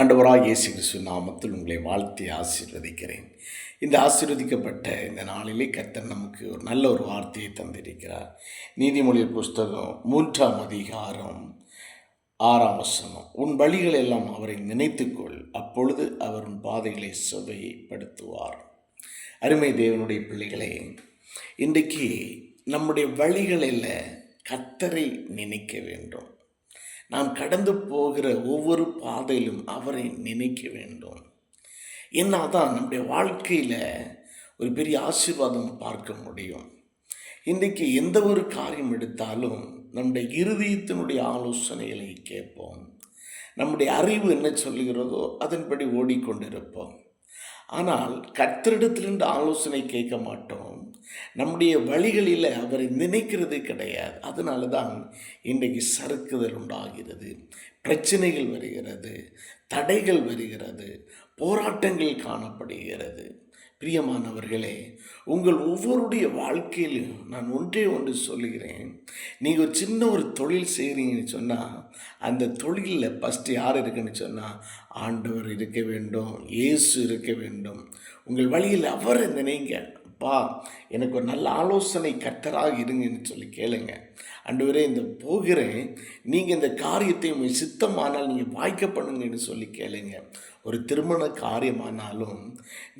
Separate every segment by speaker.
Speaker 1: ஆண்டவராக இயேசு கிறிஸ்து நாமத்தில் உங்களை வாழ்த்தி ஆசீர்வதிக்கிறேன். இந்த ஆசீர்வதிக்கப்பட்ட இந்த நாளிலே கர்த்தர் நமக்கு ஒரு நல்ல ஒரு வார்த்தையை தந்திருக்கிறார். நீதிமொழி புஸ்தகம் மூன்றாம் அதிகாரம் ஆறாம் வசனம். உன் வழிகள் எல்லாம் அவரை நினைத்துக்கொள் அப்பொழுது அவர் உன் பாதைகளை சுவைப்படுத்துவார். அருமை தேவனுடைய பிள்ளைகளே இன்றைக்கு நம்முடைய வழிகளில் கத்தரை நினைக்க வேண்டும். நாம் கடந்து போகிற ஒவ்வொரு பாதையிலும் அவரை நினைக்க வேண்டும். என்னாதான் நம்முடைய வாழ்க்கையில் ஒரு பெரிய ஆசீர்வாதம் பார்க்க முடியும். இன்றைக்கு எந்த ஒரு காரியம் எடுத்தாலும் நம்முடைய இருதயத்தினுடைய ஆலோசனைகளை கேட்போம். நம்முடைய அறிவு என்ன சொல்லுகிறதோ அதன்படி ஓடிக்கொண்டிருப்போம். ஆனால் கர்த்தரிடத்திலிருந்து ஆலோசனை கேட்க மாட்டோம். நம்முடைய வழிகளில் அவரை நினைக்கிறது கிடையாது. அதனால தான் இன்றைக்கு சறுக்குதல் உண்டாகிறது பிரச்சனைகள் வருகிறது தடைகள் வருகிறது போராட்டங்கள் காணப்படுகிறது. பிரியமானவர்களே உங்கள் ஒவ்வொருடைய வாழ்க்கையிலும் நான் ஒன்றே ஒன்று சொல்லுகிறேன். நீங்கள் ஒரு சின்ன ஒரு தொழில் செய்கிறீங்கன்னு சொன்னால் அந்த தொழிலில் ஃபஸ்ட்டு யார் இருக்குன்னு சொன்னால் ஆண்டவர் இருக்க வேண்டும் இயேசு இருக்க வேண்டும். உங்கள் வழியில் அவரை நினைங்க. அப்பா எனக்கு ஒரு நல்ல ஆலோசனை கர்த்தராக இருங்கன்னு சொல்லி கேளுங்க. அன்றுவரே இந்த போகிறேன். நீங்கள் இந்த காரியத்தை உங்கள் சித்தமானால் நீங்கள் வாய்க்க பண்ணுங்கன்னு சொல்லி கேளுங்க. ஒரு திருமண காரியமானாலும்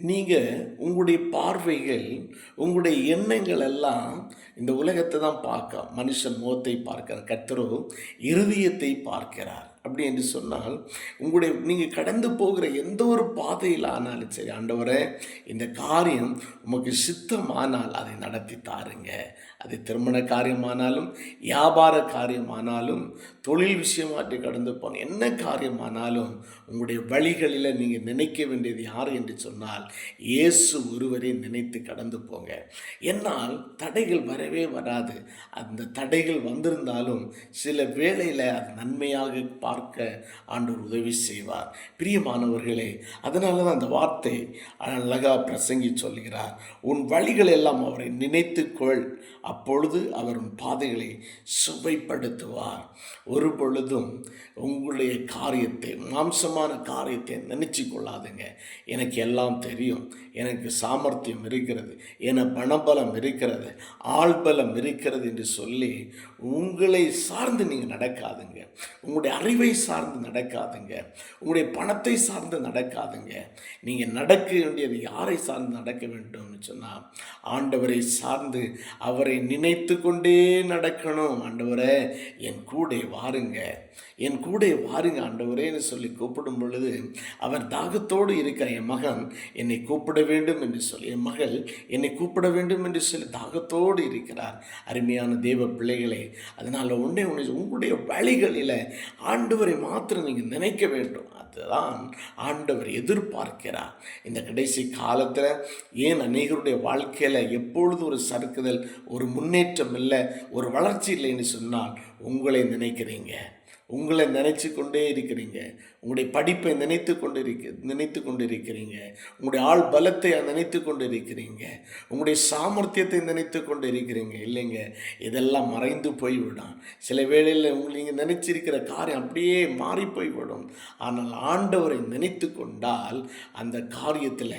Speaker 1: நீங்கள் உங்களுடைய பார்வைகள் உங்களுடைய எண்ணங்கள் எல்லாம் இந்த உலகத்தை தான் பார்க்க. மனுஷன் முகத்தை பார்க்கிறார். கர்த்தரோ இருதயத்தை பார்க்கிறார். அப்படி என்று சொன்னால் உங்களுடைய நீங்கள் கடந்து போகிற எந்த ஒரு பாதையில் ஆனாலும் சரி ஆண்டவரே இந்த காரியம் உமக்கு சித்தமானால் அதை நடத்தி தாருங்க. அது திருமண காரியமானாலும் வியாபார காரியமானாலும் தொழில் விஷயமாட்டி கடந்து போன என்ன காரியமானாலும் உங்களுடைய வழிகளில் நீங்கள் நினைக்க வேண்டியது யார் என்று சொன்னால் இயேசு ஒருவரை நினைத்து கடந்து போங்க. என்னால் தடைகள் வரவே வராது. அந்த தடைகள் வந்திருந்தாலும் சில வேளையில் அது நன்மையாக பார்க்க ஆண்டவர் உதவி செய்வார். பிரியமானவர்களே அதனால தான் அந்த வார்த்தை அழகாக பிரசங்கி சொல்கிறார் உன் வழிகள் எல்லாம் அவரை நினைத்துக்கொள் அப்பொழுது அவர் உன் பாதைகளை சுவைப்படுத்துவார். ஒரு பொழுதும் உங்களுடைய காரியத்தை மாம்சமான காரியத்தை நினச்சி கொள்ளாதுங்க. எனக்கு எல்லாம் தெரியும். எனக்கு சாமர்த்தியம் இருக்கிறது என பணபலம் இருக்கிறது ஆள்பலம் இருக்கிறது என்று சொல்லி உங்களை சார்ந்து நீங்கள் நடக்காதுங்க. உங்களுடைய அறிவை சார்ந்து நடக்காதுங்க. உங்களுடைய பணத்தை சார்ந்து நடக்காதுங்க. நீங்கள் நடக்க வேண்டியது யாரை சார்ந்து நடக்க வேண்டும்னு சொன்னால் ஆண்டவரை சார்ந்து அவரை நினைத்து கொண்டே நடக்கணும் ஆண்டவரை. என் கூட வாருங்க. என் கூட வாருங்க ஆண்டவரேன்னு சொல்லி கூப்பிடும் பொழுது அவர் தாகத்தோடு இருக்கிற என் மகன் என்னை கூப்பிட வேண்டும் என்று சொல்லி என் மகள் என்னை கூப்பிட வேண்டும் என்று சொல்லி தாகத்தோடு இருக்கிறார். அருமையான தேவ பிள்ளைகளே அதனால் ஒன்றே ஒன்று உங்களுடைய வழிகளில் ஆண்டவரை மாத்திரம் நீங்கள் நினைக்க வேண்டும். அதுதான் ஆண்டவர் எதிர்பார்க்கிறார். இந்த கடைசி காலத்தில் ஏன் அநேகருடைய வாழ்க்கையில் எப்பொழுது ஒரு சறுக்குதல் ஒரு முன்னேற்றம் இல்லை ஒரு வளர்ச்சி இல்லைன்னு சொன்னால் உங்களை நினைக்கிறீங்க. உங்களை நினைச்சு கொண்டே இருக்கிறீங்க. உங்களுடைய படிப்பை நினைத்து கொண்டு இருக்க நினைத்து கொண்டு இருக்கிறீங்க. உங்களுடைய ஆள் பலத்தை நினைத்து கொண்டு இருக்கிறீங்க. உங்களுடைய சாமர்த்தியத்தை நினைத்து கொண்டு இருக்கிறீங்க. இல்லைங்க இதெல்லாம் மறைந்து போய்விடும். சில வேளையில் உங்களுக்கு நீங்கள் நினைச்சிருக்கிற காரியம் அப்படியே மாறி போய்விடும். ஆனால் ஆண்டவரை நினைத்து கொண்டால் அந்த காரியத்தில்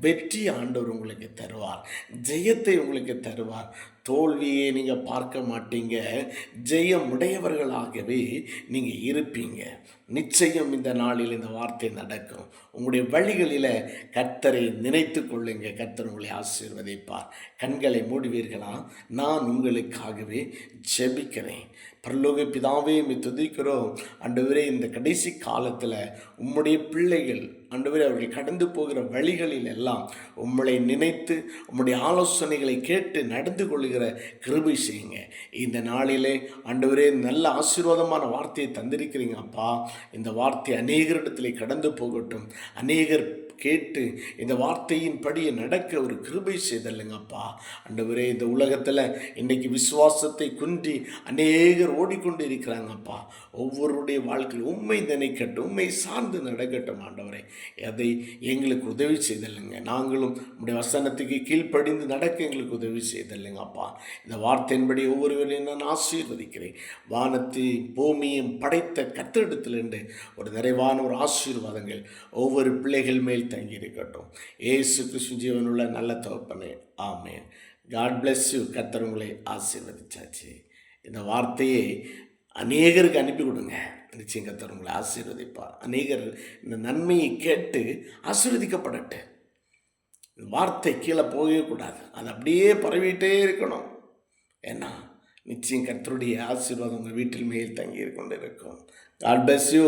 Speaker 1: வெற்றி ஆண்டவர் உங்களுக்கு தருவார். ஜெயத்தை உங்களுக்கு தருவார். தோல்வியை நீங்கள் பார்க்க மாட்டீங்க. ஜெயமுடையவர்களாகவே நீங்கள் இருப்பீங்க. நிச்சயம் இந்த நாளில் இந்த வார்த்தை நடக்கும். உங்களுடைய வழிகளில் கர்த்தரை நினைத்து கொள்ளுங்க. கர்த்தர் உங்களை ஆசீர்வதிப்பார். கண்களை மூடுவீர்களா? நான் உங்களுக்காகவே ஜெபிக்கிறேன். பரலோக பிதாவே துதிக்கிறோம். ஆண்டவரே இந்த கடைசி காலத்தில் உம்முடைய பிள்ளைகள் ஆண்டவர் அவர்கள் கடந்து போகிற வழிகளில் எல்லாம் உங்களை நினைத்து உம்முடைய ஆலோசனைகளை கேட்டு நடந்து கொள்கிற கிருபை செய்யுங்க. இந்த நாளிலே ஆண்டவரே நல்ல ஆசீர்வாதமான வார்த்தையை தந்திருக்கிறீங்க அப்பா. இந்த வார்த்தை அநேகரிடத்திலே கடந்து போகட்டும். அநேகர் கேட்டு இந்த வார்த்தையின் படியை நடக்க ஒரு கிருபை செய்தல்லுங்கப்பா அண்டவரே இந்த உலகத்தில் இன்றைக்கி விசுவாசத்தை குன்றி அநேகர் ஓடிக்கொண்டு இருக்கிறாங்கப்பா ஒவ்வொருடைய வாழ்க்கையில் உண்மை நினைக்கட்டும் உண்மை சார்ந்து நடக்கட்டும் ஆண்டவரே. அதை எங்களுக்கு உதவி செய்தல்லுங்க. நாங்களும் நம்முடைய வசனத்துக்கு கீழ்ப்படிந்து நடக்க எங்களுக்கு உதவி செய்தல்லுங்கப்பா இந்த வார்த்தையின்படி ஒவ்வொருவரையும் நான் ஆசீர்வதிக்கிறேன். வானத்தை பூமியும் படைத்த கத்தெடுத்திலிருந்து ஒரு நிறைவான ஒரு ஆசீர்வாதங்கள். ஒவ்வொரு பிள்ளைகள் மேல் தங்கி இருக்கட்டும் ஏசு கிருஷ்ண ஜீவனுள்ள நல்ல தகப்பனே ஆமேன். காட் பிளஸ் யூ கத்தர் உங்களை ஆசீர்வதிச்சாச்சு. இந்த வார்த்தையை அநேகருக்கு அனுப்பி கொடுங்க. நிச்சயம் கத்தர் உங்களை ஆசீர்வதிப்பார். அநேகர் இந்த நன்மையை கேட்டு ஆசீர்வதிக்கப்படட்டு இந்த வார்த்தை கீழே போகவே கூடாது. அது அப்படியே பரவிட்டே இருக்கணும். ஏன்னா நிச்சயம் கத்தருடைய ஆசீர்வாதம் உங்கள் வீட்டில் மேல் தங்கி கொண்டு இருக்கும் காட் பிளஸ் யூ